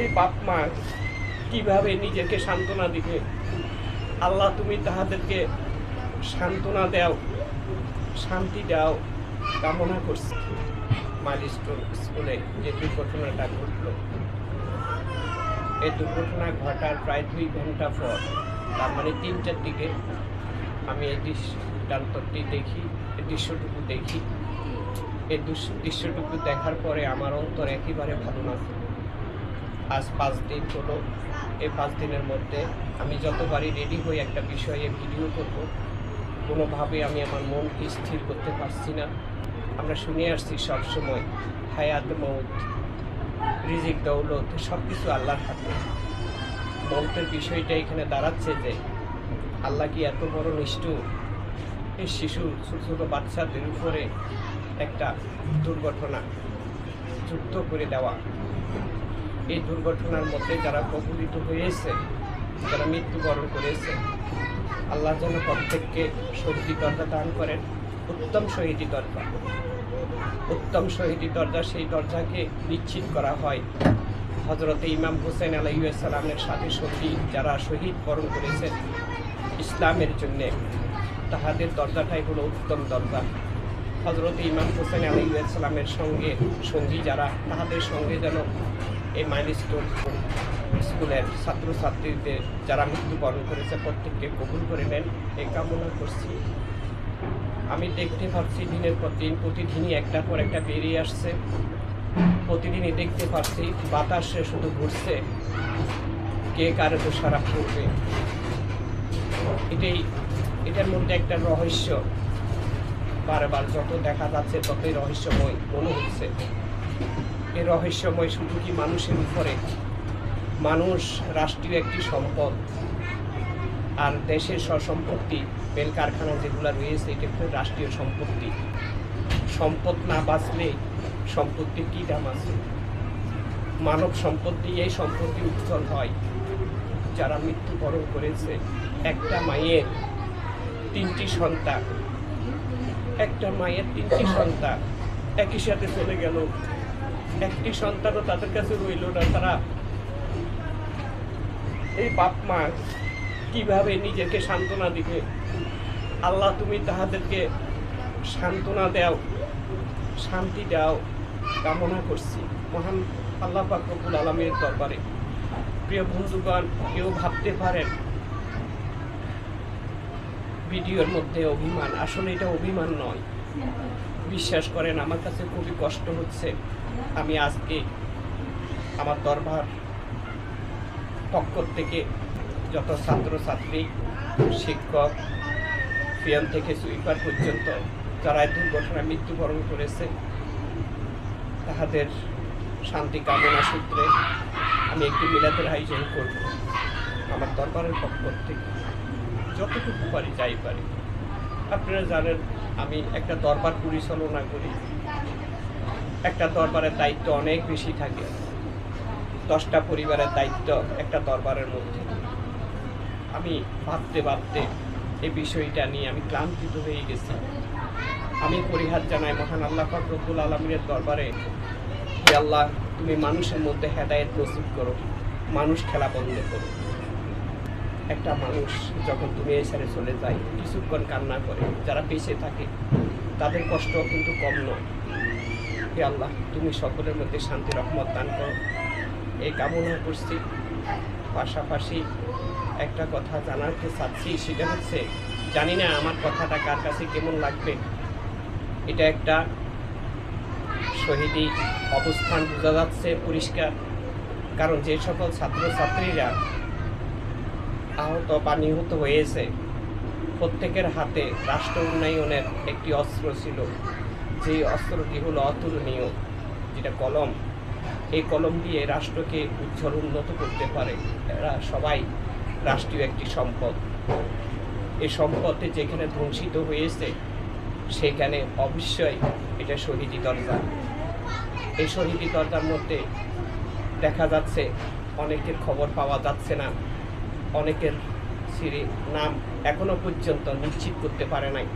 এই বাপ মা কীভাবে নিজেকে সান্ত্বনা দিবে? আল্লাহ, তুমি তাহাদেরকে সান্ত্বনা দাও, শান্তি দাও, কামনা করছি। মাইলস্টোন স্কুলে যে দুর্ঘটনাটা ঘটলো। এই দুর্ঘটনা ঘটার প্রায় দুই ঘণ্টা পর, তার মানে তিনটার দিকে, আমি এই দৃষ্টান্তটি দেখি, এই দৃশ্যটুকু দেখি। এই দৃশ্যটুকু দেখার পরে আমার অন্তর একেবারে ভালো না। আজ পাঁচ দিন হলো। এই পাঁচ দিনের মধ্যে আমি যতবারই রেডি হয়ে একটা বিষয়ে ভিডিও করব, কোনোভাবে আমি আমার মনকে স্থির করতে পারছি না। আমরা শুনে আসছি সবসময়, হায়াত, মৌত, রিজিক, দৌলত সব কিছু আল্লাহর হাতে। মৌতের বিষয়টা এখানে দাঁড়াচ্ছে যে, আল্লাহ কি এত বড় নিষ্ঠুর? এই শিশু, ছোট ছোট বাচ্চাদের উপরে একটা দুর্ঘটনা যুক্ত করে দেওয়া। এই দুর্ঘটনার মধ্যে যারা প্রফুল্লিত হয়েছে যারা মৃত্যুবরণ করেছে আল্লাহ যেন প্রত্যেককে শহীদি দরজা দান করেন। উত্তম শহীদি দরজা। উত্তম শহীদি দরজা, সেই দরজাকে নিশ্চিত করা হয়। হজরতে ইমাম হোসেন আলাইসালামের সাথে সঙ্গী যারা শহীদ বরণ করেছেন ইসলামের জন্যে, তাহাদের দরজাটাই হলো উত্তম দরজা। হজরত ইমাম হোসেন আলাইসালামের সঙ্গে সঙ্গী যারা, তাহাদের সঙ্গে যেন এই মাইলস্টোন স্কুলের ছাত্রছাত্রীদের যারা মৃত্যুবরণ করেছে প্রত্যেককে কবুল করে নেন, এই কামনা করছি। আমি দেখতে পাচ্ছি দিনের পর দিন, প্রতিদিনই একটার পর একটা বেরিয়ে আসছে। প্রতিদিনই দেখতে পাচ্ছি বাতাসে শুধু ঘুরছে, কে কারে দোষারাপ করবে। এটাই, এটার মধ্যে একটা রহস্য। বারবার যত দেখা যাচ্ছে ততই রহস্যময় মনে হচ্ছে। এই রহস্যময় কি মানুষের উপরে? মানুষ রাষ্ট্রীয় একটি সম্পদ। আর দেশের সম্পত্তি বেল কারখানা যেগুলো রয়েছে, এটা একটা রাষ্ট্রীয় সম্পত্তি। সম্পদ না বাঁচলে সম্পত্তির কী দাম আছে? মানব সম্পত্তি এই সম্পত্তি উজ্জ্বল হয়। যারা মৃত্যুবরণ করেছে, একটা মায়ের তিনটি সন্তান। একটা মায়ের তিনটি সন্তান। একই সাথে চলে গেল একটি সন্তানও তাদের কাছে রইল না। তারা এই বাপ মা কীভাবে নিজেকে সান্ত্বনা দিবে? আল্লাহ, তুমি তাহাদেরকে সান্ত্বনা দাও, শান্তি দাও, কামনা করছি। মহান আল্লাহ পাকরুল আলমের দরবারে। প্রিয় বন্ধুগণ, কেউ ভাবতে পারেন ভিডিওর মধ্যে অভিমান। আসলে এটা অভিমান নয়। বিশ্বাস করেন, আমার কাছে খুবই কষ্ট হচ্ছে। আমি আজকে আমার দরবার পক্ষ থেকে যত ছাত্রছাত্রী, শিক্ষক পিয়ন থেকে সুইপার পর্যন্ত, যারা দুর্ঘটনায় মৃত্যুবরণ করেছে, তাহাদের শান্তি কামনা সূত্রে আমি একটি মিলাদের আয়োজন করব। আমার দরবারের পক্ষ থেকে যতটুকু পারি যাই পারি। আপনারা জানেন, আমি একটা দরবার পরিচালনা করি। একটা দরবারের দায়িত্ব অনেক বেশি থাকে। দশটা পরিবারের দায়িত্ব একটা দরবারের মধ্যে। আমি ভাবতে ভাবতে এই বিষয়টা নিয়ে আমি ক্লান্তিত হয়ে গেছি। আমি পরিহার জানাই মহান আল্লাহ ফকরবুল আলমীর দরবারে আল্লাহ তুমি মানুষের মধ্যে হেদায়েত নসিব করো, মানুষ খেলা বন্ধ করো। একটা মানুষ যখন তুমি ছেড়ে চলে যায়, কিছুক্ষণ কান্না করে, যারা বেঁচে থাকে, তাদের কষ্ট কিন্তু কম নয়। হে আল্লাহ, তুমি সকলের মধ্যে শান্তি, রহমত দান করো। এই কামনা করছি। পাশাপাশি একটা কথা জানাতে চাচ্ছি, সেটা হচ্ছে, জানি না আমার কথাটা কার কাছে কেমন লাগবে। এটা একটা শহীদি অবস্থান বোঝা যাচ্ছে, পরিষ্কার। কারণ যে সকল ছাত্রছাত্রীরা আহত বা নিহত হয়েছে। প্রত্যেকের হাতে রাষ্ট্র উন্নয়নের একটি অস্ত্র ছিল। যে অস্ত্রটি হলো অতুলনীয়, যেটা কলম। এই কলম দিয়ে রাষ্ট্রকে উজ্জ্বল উন্নত করতে পারে। এরা সবাই রাষ্ট্রীয় একটি সম্পদ। এই সম্পদে যেখানে ধ্বংসিত হয়েছে, সেখানে অবশ্যই এটা শহীদি দরজা। এই শহীদি দরজার মধ্যে দেখা যাচ্ছে, অনেকের খবর পাওয়া যাচ্ছে না। অনেকের সিরি নাম এখনও পর্যন্ত নিশ্চিত করতে পারে নাই।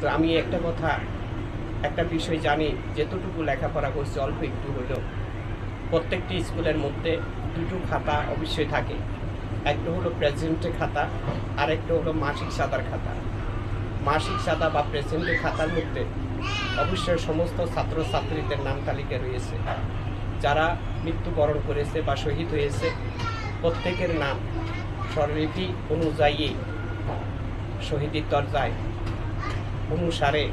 তো আমি একটা কথা, একটা বিষয় জানি, যেতটুকু লেখাপড়া করছি, অল্প একটু হলেও। প্রত্যেকটি স্কুলের মধ্যে দুটো খাতা অবশ্যই থাকে। একটা হলো প্রেসিডেন্টের খাতা আর একটা হলো মাসিক সাদার খাতা। মাসিক সাদা বা প্রেসিডেন্টের খাতার মধ্যে অবশ্যই সমস্ত ছাত্রছাত্রীদের নাম তালিকা রয়েছে। যারা মৃত্যুবরণ করেছে বা শহীদ হয়েছে প্রত্যেকের নাম স্বরলিপি অনুযায়ী শহীদের দরজায় অনুসারে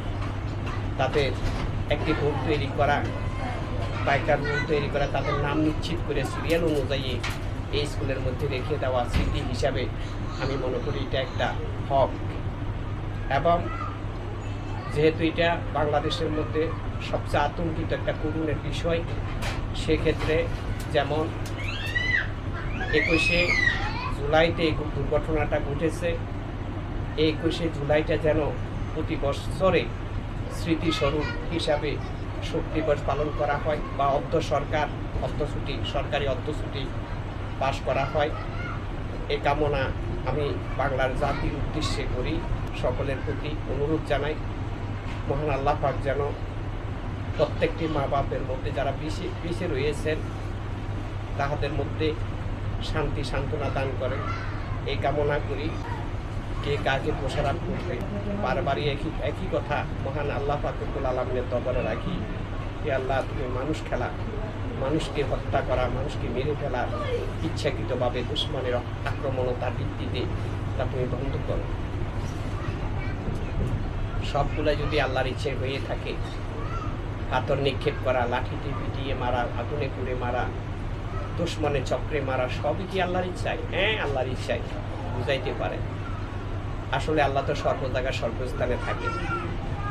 তাদের একটি বোর্ড তৈরি করা, পাইকার বোর্ড তৈরি করা, তাদের নাম নিশ্চিত করে সিরিয়াল অনুযায়ী এই স্কুলের মধ্যে রেখে দেওয়া স্মৃতি হিসাবে আমি মনে করি এটা একটা হক। এবং যেহেতু এটা বাংলাদেশের মধ্যে সবচেয়ে আতঙ্কিত একটা করুণের বিষয়, সেক্ষেত্রে যেমন একুশে জুলাইতে এই দুর্ঘটনাটা ঘটেছে। এই একুশে জুলাইটা যেন প্রতি বছরে স্মৃতিস্বরূপ হিসাবে শোক দিবস পালন করা হয় বা অর্ধ সরকার অর্ধছুটি সরকারি অর্ধছুটি পাশ করা হয়। এ কামনা আমি বাংলার জাতির উদ্দেশ্যে করি। সকলের প্রতি অনুরোধ জানাই, মহান আল্লাহ পাক যেন প্রত্যেকটি মা বাপের মধ্যে যারা পিছিয়ে পিছিয়ে রয়েছেন, তাহাদের মধ্যে শান্তি সান্ত্বনা দান করেন এই কামনা করি কে কাকে প্রসারাপ করবে। বারবারই একই একই কথা, মহান আল্লাহ পাকুল আলমের দরবারে রাখি হে আল্লাহ তুমি মানুষ খেলা, মানুষকে হত্যা করা, মানুষকে মেরে ফেলা, ইচ্ছাকৃতভাবে দুশ্মনের আক্রমণতার ভিত্তিতে তা তুমি বন্ধ করো। সবগুলা যদি আল্লাহর ইচ্ছে হয়ে থাকে পাথর নিক্ষেপ করা লাঠিতে পিটিয়ে মারা, আগুনে পুড়ে মারা দুশ্মনের চক্রে মারা সবই কি আল্লাহর ইচ্ছায়? হ্যাঁ আল্লাহর ইচ্ছায়। বুঝাইতে পারে। আসলে আল্লাহ তো সর্ব জায়গায় সর্বস্থানে থাকেন।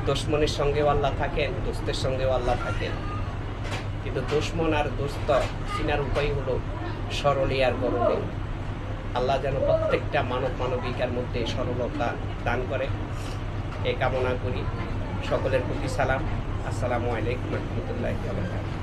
দুশ্মনের সঙ্গেও আল্লাহ থাকেন, দোস্তের সঙ্গেও আল্লাহ থাকেন। কিন্তু দুশ্মন আর দোস্ত চিনার উপায় হলো সরলে আর গরলে আল্লাহ যেন প্রত্যেকটা মানব মানবিকার মধ্যে সরলতা দান করে। এ কামনা করি। সকলের প্রতি সালাম। আসসালামু আলাইকুম রহমতুল্লাহ